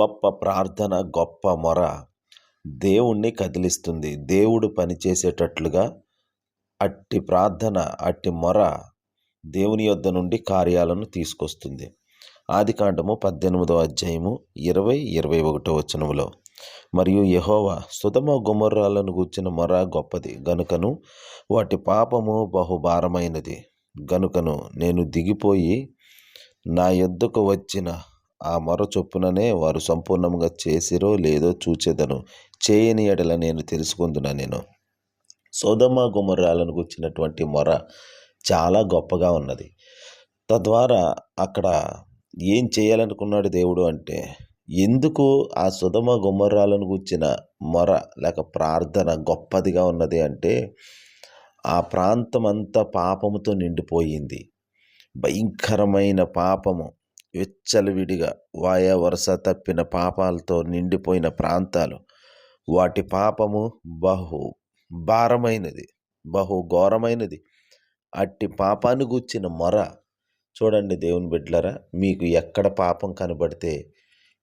గొప్ప ప్రార్థన గొప్ప మొర దేవుణ్ణి కదిలిస్తుంది. దేవుడు పనిచేసేటట్లుగా అట్టి ప్రార్థన అట్టి మొర దేవుని యొద్ద నుండి కార్యాలను తీసుకొస్తుంది. ఆదికాండము పద్దెనిమిదవ అధ్యాయము ఇరవై ఇరవై ఒకటో వచనములో మరియు యహోవా సుధమ గుమర్రాలను గూర్చిన మొర గొప్పది. గనుకను వాటి పాపము బహుభారమైనది. గనుకను నేను దిగిపోయి నా యొద్దకు వచ్చిన ఆ మొర చొప్పుననే వారు సంపూర్ణంగా చేసిరో లేదో చూచేదను. చేయని ఎడల నేను తెలుసుకుందునా నేను? సోదమ్మ గుమర్రాలను గుచ్చినటువంటి మొర చాలా గొప్పగా ఉన్నది. తద్వారా అక్కడ ఏం చేయాలనుకున్నాడు దేవుడు అంటే ఎందుకు ఆ సుధమ గుమ్మరాలను గుచ్చిన మొర లేక ప్రార్థన గొప్పదిగా ఉన్నది అంటే ఆ ప్రాంతం అంతా పాపముతో నిండిపోయింది. భయంకరమైన పాపము. విచ్చలవిడిగా వాయా వరుస తప్పిన పాపాలతో నిండిపోయిన ప్రాంతాలు. వాటి పాపము బహు భారమైనది బహు ఘోరమైనది. అట్టి పాపాన్ని గూర్చిన మొర. చూడండి దేవుని బిడ్డలరా మీకు ఎక్కడ పాపం కనబడితే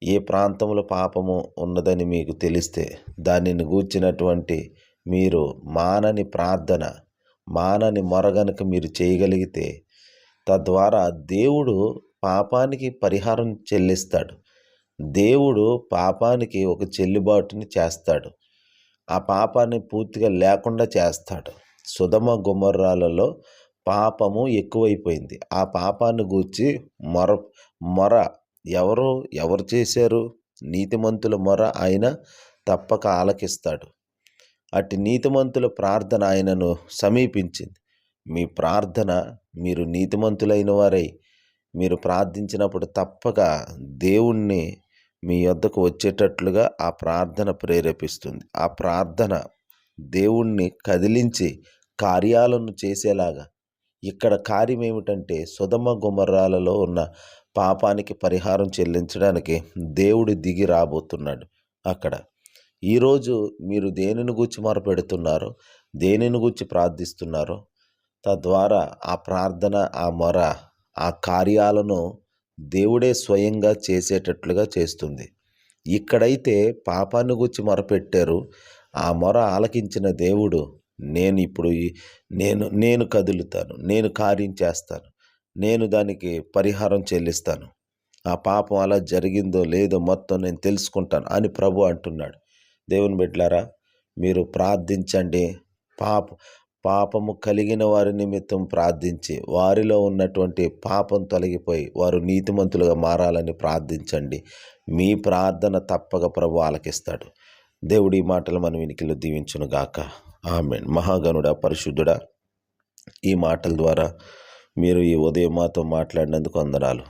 ఏ ప్రాంతంలో పాపము ఉన్నదని మీకు తెలిస్తే దానిని గూర్చినటువంటి మీరు మానని ప్రార్థన మానని మొర గనుక మీరు చేయగలిగితే తద్వారా దేవుడు పాపానికి పరిహారం చెల్లిస్తాడు. దేవుడు పాపానికి ఒక చెల్లుబాటుని చేస్తాడు. ఆ పాపాన్ని పూర్తిగా లేకుండా చేస్తాడు. సుధమ గుమర్రాలలో పాపము ఎక్కువైపోయింది. ఆ పాపాన్ని గూర్చి మొర మొర ఎవరు ఎవరు చేశారు? నీతిమంతుల మొర ఆయన తప్పక ఆలకిస్తాడు. అటు నీతిమంతుల ప్రార్థన ఆయనను సమీపించింది. మీ ప్రార్థన మీరు నీతిమంతులైన వారై మీరు ప్రార్థించినప్పుడు తప్పక దేవుణ్ణి మీ వద్దకు వచ్చేటట్లుగా ఆ ప్రార్థన ప్రేరేపిస్తుంది. ఆ ప్రార్థన దేవుణ్ణి కదిలించి కార్యాలను చేసేలాగా. ఇక్కడ కార్యం ఏమిటంటే సుధమ గుమర్రాలలో ఉన్న పాపానికి పరిహారం చెల్లించడానికి దేవుడు దిగి రాబోతున్నాడు అక్కడ. ఈరోజు మీరు దేనిని గురించి మొరపెడుతున్నారో దేనిని గురించి ప్రార్థిస్తున్నారో తద్వారా ఆ ప్రార్థన ఆ మొర ఆ కార్యాలను దేవుడే స్వయంగా చేసేటట్లుగా చేస్తుంది. ఇక్కడైతే పాపాన్ని గురించి మొరపెట్టారు. ఆ మొర ఆలకించిన దేవుడు నేను ఇప్పుడు నేను నేను కదులుతాను నేను కార్యం చేస్తాను నేను దానికి పరిహారం చెల్లిస్తాను. ఆ పాపం అలా జరిగిందో లేదో మొత్తం నేను తెలుసుకుంటాను అని ప్రభు అంటున్నాడు. దేవుని బిడ్డలారా మీరు ప్రార్థించండి. పాప పాపము కలిగిన వారి నిమిత్తం ప్రార్థించి వారిలో ఉన్నటువంటి పాపం తొలగిపోయి వారు నీతిమంతులుగా మారాలని ప్రార్థించండి. మీ ప్రార్థన తప్పక ప్రభు ఆలకిస్తాడు. దేవుడి మాటలు మన వినికిలో దీవించునుగాక ఆమె మహాగణుడ పరిశుద్ధుడా ఈ మాటల ద్వారా మీరు ఈ ఉదయం మాతో మాట్లాడినందుకు వందనాలు.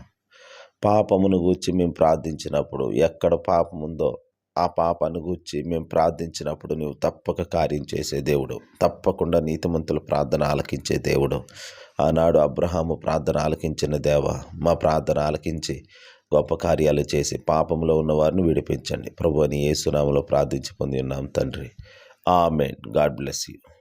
పాపమును గూర్చి మేము ప్రార్థించినప్పుడు ఎక్కడ పాపం ఉందో ఆ పాపను గూర్చి మేము ప్రార్థించినప్పుడు నువ్వు తప్పక కార్యం చేసే దేవుడు. తప్పకుండా నీతిమంతుల ప్రార్థన ఆలకించే దేవుడు. ఆనాడు అబ్రహాము ప్రార్థన ఆలకించిన దేవ మా ప్రార్థన ఆలకించి గొప్ప కార్యాలు చేసి పాపంలో ఉన్న వారిని విడిపించండి. ప్రభు అని ఏసునామలో ప్రార్థించి పొంది ఉన్నాం తండ్రి. ఆమెన్. God bless you.